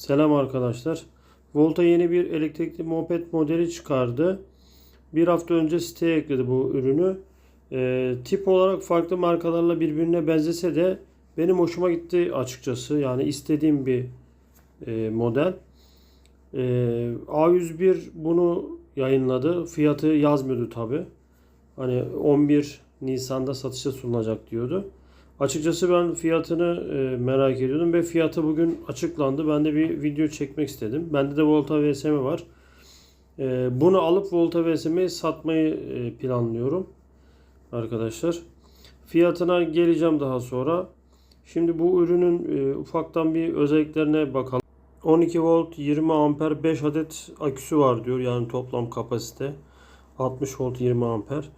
Selam arkadaşlar. Volta yeni bir elektrikli moped modeli çıkardı. Bir hafta önce siteye ekledi bu ürünü. Ee, tip olarak farklı markalarla birbirine benzese de benim hoşuma gitti açıkçası. Yani istediğim bir e, model. Ee, A101 bunu yayınladı. Fiyatı yazmıyordu tabi. Hani 11 Nisan'da satışa sunulacak diyordu. Açıkçası ben fiyatını e, merak ediyordum ve fiyatı bugün açıklandı. Ben de bir video çekmek istedim. Bende de Volta VSM var. E, bunu alıp Volta VSM'yi satmayı e, planlıyorum arkadaşlar. Fiyatına geleceğim daha sonra. Şimdi bu ürünün ufaktan bir özelliklerine bakalım. 12 volt 20 amper 5 adet aküsü var diyor. Yani toplam kapasite 60 volt 20 amper.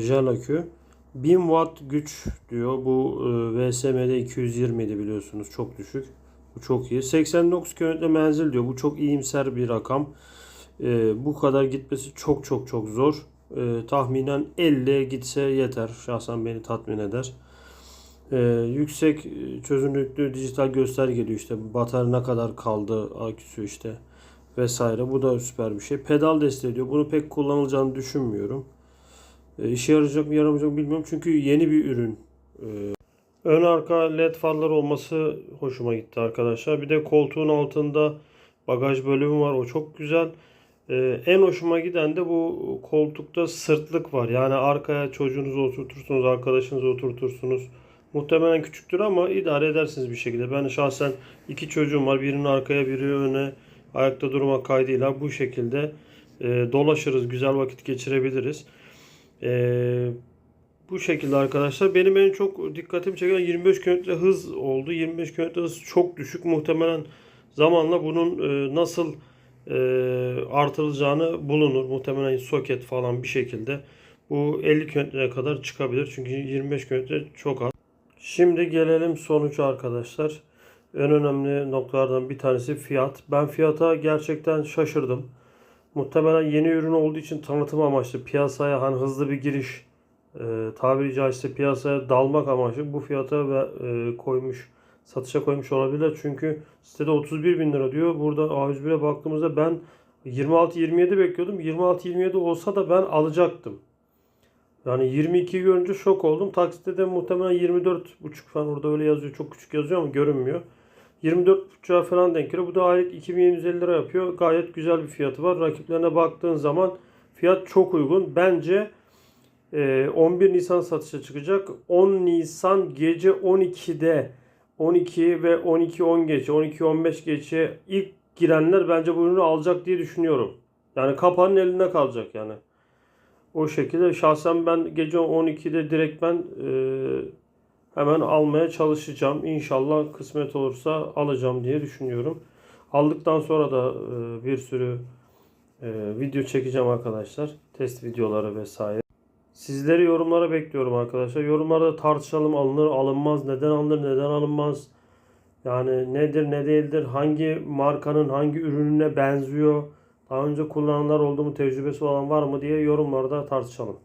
Jel akü. 1000 watt güç diyor. Bu e, VSM'de 220 idi biliyorsunuz. Çok düşük. Bu çok iyi. 89 kilometre menzil diyor. Bu çok iyimser bir rakam. E, bu kadar gitmesi çok çok çok zor. E, tahminen 50'ye gitse yeter. Şahsen beni tatmin eder. Yüksek çözünürlüklü dijital gösterge diyor işte. Batarya ne kadar kaldı aküsü işte vesaire. Bu da süper bir şey. Pedal desteği diyor. Bunu pek kullanılacağını düşünmüyorum. E, işe yarayacak mı yaramayacak mı bilmiyorum. Çünkü yeni bir ürün. E, ön arka led farlar olması hoşuma gitti arkadaşlar. Bir de koltuğun altında bagaj bölümü var. O çok güzel. E, en hoşuma giden de bu koltukta sırtlık var. Yani arkaya çocuğunuzu oturtursunuz, arkadaşınızı oturtursunuz. Muhtemelen küçüktür ama idare edersiniz bir şekilde. Ben şahsen iki çocuğum var. Birinin arkaya, biri öne ayakta durmak kaydıyla bu şekilde dolaşırız, güzel vakit geçirebiliriz. Ee, bu şekilde arkadaşlar. Benim en çok dikkatimi çeken 25 km hız oldu. 25 km hız çok düşük. Muhtemelen zamanla bunun e, nasıl e, artırılacağını bulunur. Muhtemelen soket falan bir şekilde. Bu 50 kilometreye kadar çıkabilir. Çünkü 25 kilometre çok az. Şimdi gelelim sonuç arkadaşlar. En önemli noktalardan bir tanesi fiyat. Ben fiyata gerçekten şaşırdım. Muhtemelen yeni ürün olduğu için tanıtım amaçlı piyasaya hani hızlı bir giriş e, tabiri caizse piyasaya dalmak amaçlı bu fiyata ve e, koymuş satışa koymuş olabilirler. Çünkü sitede 31 bin lira diyor. Burada A101'e baktığımızda ben 26-27 bekliyordum. 26-27 olsa da ben alacaktım. Yani 22 görünce şok oldum. Taksitte de muhtemelen 24,5 falan orada öyle yazıyor. Çok küçük yazıyor ama görünmüyor. 24.5'a falan denk geliyor. Bu da aylık 2750 lira yapıyor. Gayet güzel bir fiyatı var. Rakiplerine baktığın zaman fiyat çok uygun. Bence 11 Nisan satışa çıkacak. 10 Nisan gece 12'de 12 ve 12-10 geçe, 12-15 geçe ilk girenler bence bu ürünü alacak diye düşünüyorum. Yani kapanın elinde kalacak yani. O şekilde şahsen ben gece 12'de direkt ben e, hemen almaya çalışacağım. İnşallah kısmet olursa alacağım diye düşünüyorum. Aldıktan sonra da e, bir sürü e, video çekeceğim arkadaşlar. Test videoları vesaire. Sizleri yorumlara bekliyorum arkadaşlar. Yorumlarda tartışalım alınır alınmaz, neden alınır neden alınmaz. Yani nedir ne değildir, hangi markanın hangi ürününe benziyor, daha önce kullananlar oldu mu, tecrübesi olan var mı diye yorumlarda tartışalım.